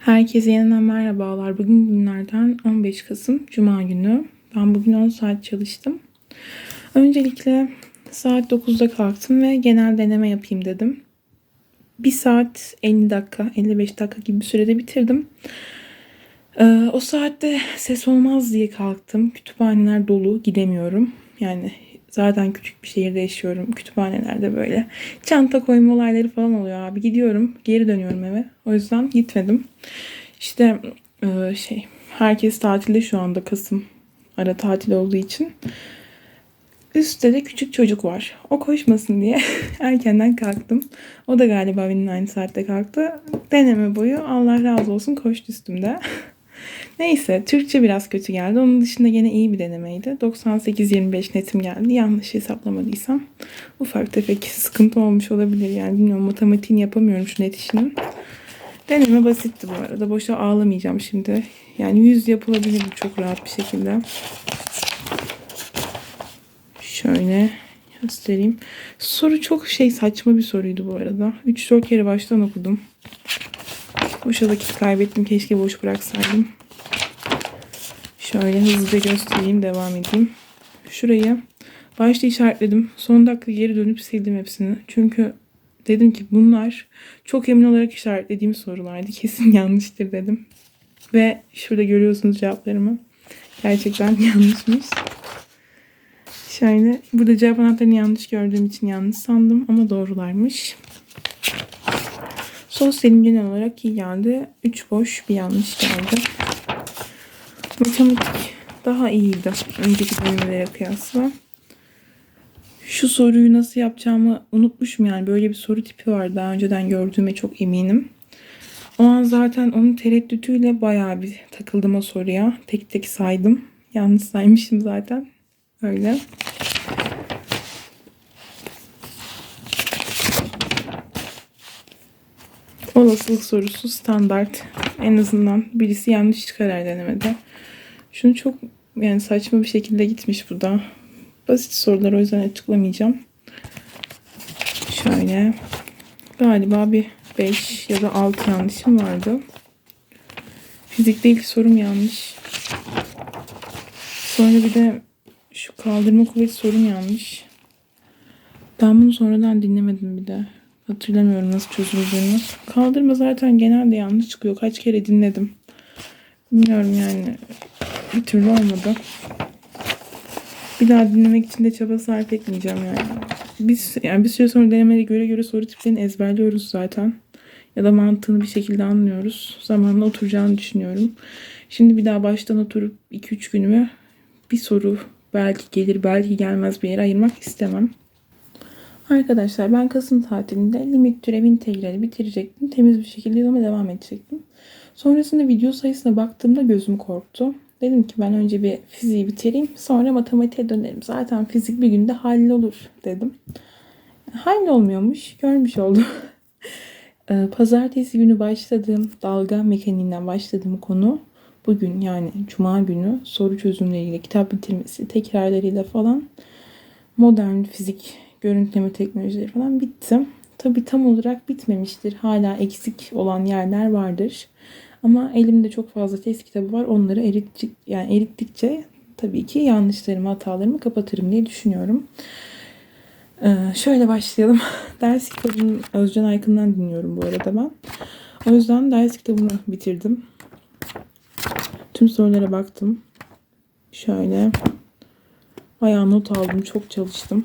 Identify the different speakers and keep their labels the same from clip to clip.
Speaker 1: Herkese yeniden merhabalar. Bugün günlerden 15 Kasım Cuma günü. Ben bugün 10 saat çalıştım. Öncelikle saat 9'da kalktım ve genel deneme yapayım dedim. 1 saat 50 dakika, 55 dakika gibi bir sürede bitirdim. Ee, o saatte ses olmaz diye kalktım. Kütüphaneler dolu, gidemiyorum. Yani zaten küçük bir şehirde yaşıyorum. Kütüphanelerde böyle çanta koyma olayları falan oluyor abi. Gidiyorum, geri dönüyorum eve. O yüzden gitmedim. İşte e, şey, herkes tatilde şu anda Kasım. Ara tatil olduğu için. Üstte de küçük çocuk var. O koşmasın diye erkenden kalktım. O da galiba benimle aynı saatte kalktı. Deneme boyu Allah razı olsun koştu üstümde. Neyse Türkçe biraz kötü geldi. Onun dışında gene iyi bir denemeydi. 98-25 netim geldi. Yanlış hesaplamadıysam. Ufak tefek sıkıntı olmuş olabilir. Yani bilmiyorum matematiğini yapamıyorum şu net işinin. Deneme basitti bu arada. Boşa ağlamayacağım şimdi. Yani 100 yapılabilir çok rahat bir şekilde. Şöyle göstereyim. Soru çok şey saçma bir soruydu bu arada. 3-4 kere baştan okudum. Boşa vakit kaybettim. Keşke boş bıraksaydım. Şöyle hızlıca göstereyim. Devam edeyim. Şurayı başta işaretledim. Son dakika geri dönüp sildim hepsini. Çünkü dedim ki bunlar çok emin olarak işaretlediğim sorulardı. Kesin yanlıştır dedim. Ve şurada görüyorsunuz cevaplarımı. Gerçekten yanlışmış. Şöyle burada cevap anahtarını yanlış gördüğüm için yanlış sandım ama doğrularmış. Sosyalim genel olarak iyi geldi. 3 boş bir yanlış geldi. Matematik daha iyiydi önceki bölümlere kıyasla. Şu soruyu nasıl yapacağımı unutmuşum yani böyle bir soru tipi var daha önceden gördüğüme çok eminim. O an zaten onun tereddütüyle bayağı bir takıldım o soruya. Tek tek saydım. Yanlış saymışım zaten. Öyle. Olasılık sorusu standart. En azından birisi yanlış çıkar denemede. Şunu çok yani saçma bir şekilde gitmiş bu da. Basit sorular o yüzden açıklamayacağım. Şöyle. Galiba bir 5 ya da 6 yanlışım vardı. Fizikte ilk sorum yanlış. Sonra bir de şu kaldırma kuvveti sorum yanlış. Ben bunu sonradan dinlemedim bir de. Hatırlamıyorum nasıl çözüldüğünü. Kaldırma zaten genelde yanlış çıkıyor. Kaç kere dinledim. Bilmiyorum yani. Bir türlü olmadı. Bir daha dinlemek için de çaba sarf etmeyeceğim yani. Biz yani bir süre sonra denemede göre göre soru tiplerini ezberliyoruz zaten. Ya da mantığını bir şekilde anlıyoruz. Zamanla oturacağını düşünüyorum. Şimdi bir daha baştan oturup 2-3 günümü bir soru belki gelir belki gelmez bir yere ayırmak istemem. Arkadaşlar ben Kasım tatilinde limit türev integrali bitirecektim. Temiz bir şekilde ama devam edecektim. Sonrasında video sayısına baktığımda gözüm korktu. Dedim ki ben önce bir fiziği bitireyim sonra matematiğe dönerim. Zaten fizik bir günde hallolur dedim. Hallolmuyormuş. Görmüş oldum. Ee, Pazartesi günü başladığım dalga mekaniğinden başladığım konu bugün yani cuma günü soru çözümleriyle kitap bitirmesi tekrarlarıyla falan modern fizik görüntüleme teknolojileri falan bitti. Tabi tam olarak bitmemiştir. Hala eksik olan yerler vardır. Ama elimde çok fazla test kitabı var. Onları erittik, yani erittikçe tabii ki yanlışlarımı, hatalarımı kapatırım diye düşünüyorum. Ee, şöyle başlayalım. ders kitabını Özcan Aykın'dan dinliyorum bu arada ben. O yüzden ders kitabını bitirdim. Tüm sorulara baktım. Şöyle. Bayağı not aldım. Çok çalıştım.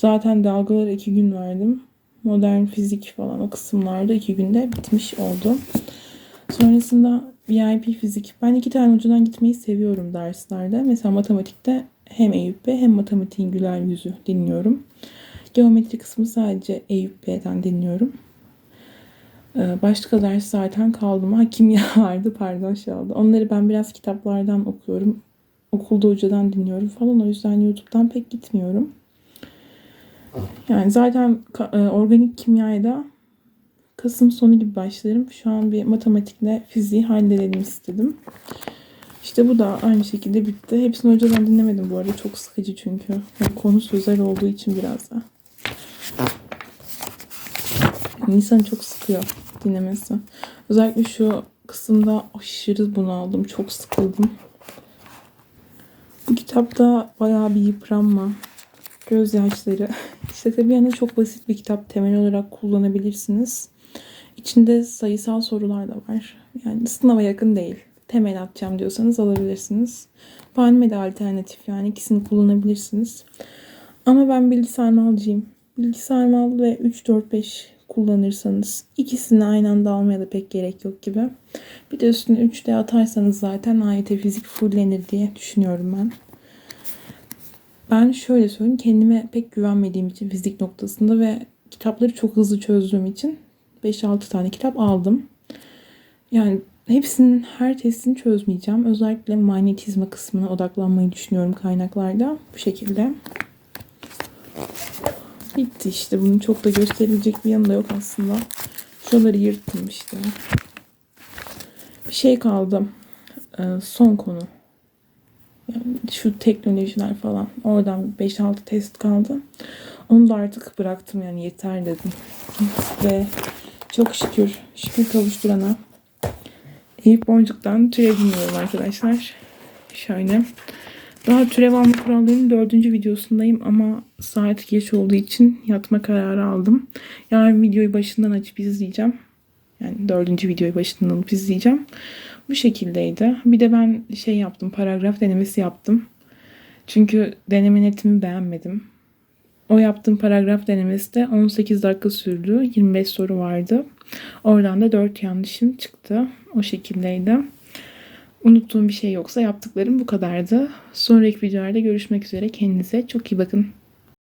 Speaker 1: Zaten dalgalara iki gün verdim. Modern fizik falan o kısımlarda iki günde bitmiş oldu. Sonrasında VIP fizik. Ben iki tane hocadan gitmeyi seviyorum derslerde. Mesela matematikte hem Eyüp hem matematiğin güler yüzü dinliyorum. Geometri kısmı sadece Eyüp Bey'den dinliyorum. Ee, başka ders zaten kaldım. Ha kimya vardı pardon şu anda. Onları ben biraz kitaplardan okuyorum. Okulda hocadan dinliyorum falan. O yüzden YouTube'dan pek gitmiyorum. Yani zaten e, organik kimyayı da Kasım sonu gibi başlarım. Şu an bir matematikle fiziği halledelim istedim. İşte bu da aynı şekilde bitti. Hepsini hocadan dinlemedim bu arada. Çok sıkıcı çünkü. Yani konu sözel olduğu için biraz da. İnsanı çok sıkıyor dinlemesi. Özellikle şu kısımda aşırı bunaldım. Çok sıkıldım. Bu kitapta bayağı bir yıpranma, gözyaşları. İşte tabii yani çok basit bir kitap. Temel olarak kullanabilirsiniz. İçinde sayısal sorular da var. Yani sınava yakın değil. Temel atacağım diyorsanız alabilirsiniz. Panme de alternatif yani ikisini kullanabilirsiniz. Ama ben bilgisayar malcıyım. Bilgisayar mal ve 3, 4, 5 kullanırsanız ikisini aynı anda almaya da pek gerek yok gibi. Bir de üstüne 3D atarsanız zaten AYT fizik fullenir diye düşünüyorum ben. Ben şöyle söyleyeyim kendime pek güvenmediğim için fizik noktasında ve kitapları çok hızlı çözdüğüm için 5-6 tane kitap aldım. Yani hepsinin her testini çözmeyeceğim. Özellikle manyetizma kısmına odaklanmayı düşünüyorum kaynaklarda. Bu şekilde. Bitti işte. Bunun çok da gösterilecek bir yanı da yok aslında. Şuraları yırttım işte. Bir şey kaldı. Ee, son konu. Şu teknolojiler falan. Oradan 5-6 test kaldı. Onu da artık bıraktım yani yeter dedim. Ve çok şükür, şükür kavuşturana Eyüp Boncuk'tan türev dinliyorum arkadaşlar. Şöyle. Daha türev alma kurallarının dördüncü videosundayım ama saat geç olduğu için yatma kararı aldım. Yarın videoyu başından açıp izleyeceğim. Yani dördüncü videoyu başından alıp izleyeceğim. Bu şekildeydi. Bir de ben şey yaptım, paragraf denemesi yaptım. Çünkü deneme netimi beğenmedim. O yaptığım paragraf denemesi de 18 dakika sürdü. 25 soru vardı. Oradan da 4 yanlışım çıktı. O şekildeydi. Unuttuğum bir şey yoksa yaptıklarım bu kadardı. Sonraki videolarda görüşmek üzere. Kendinize çok iyi bakın.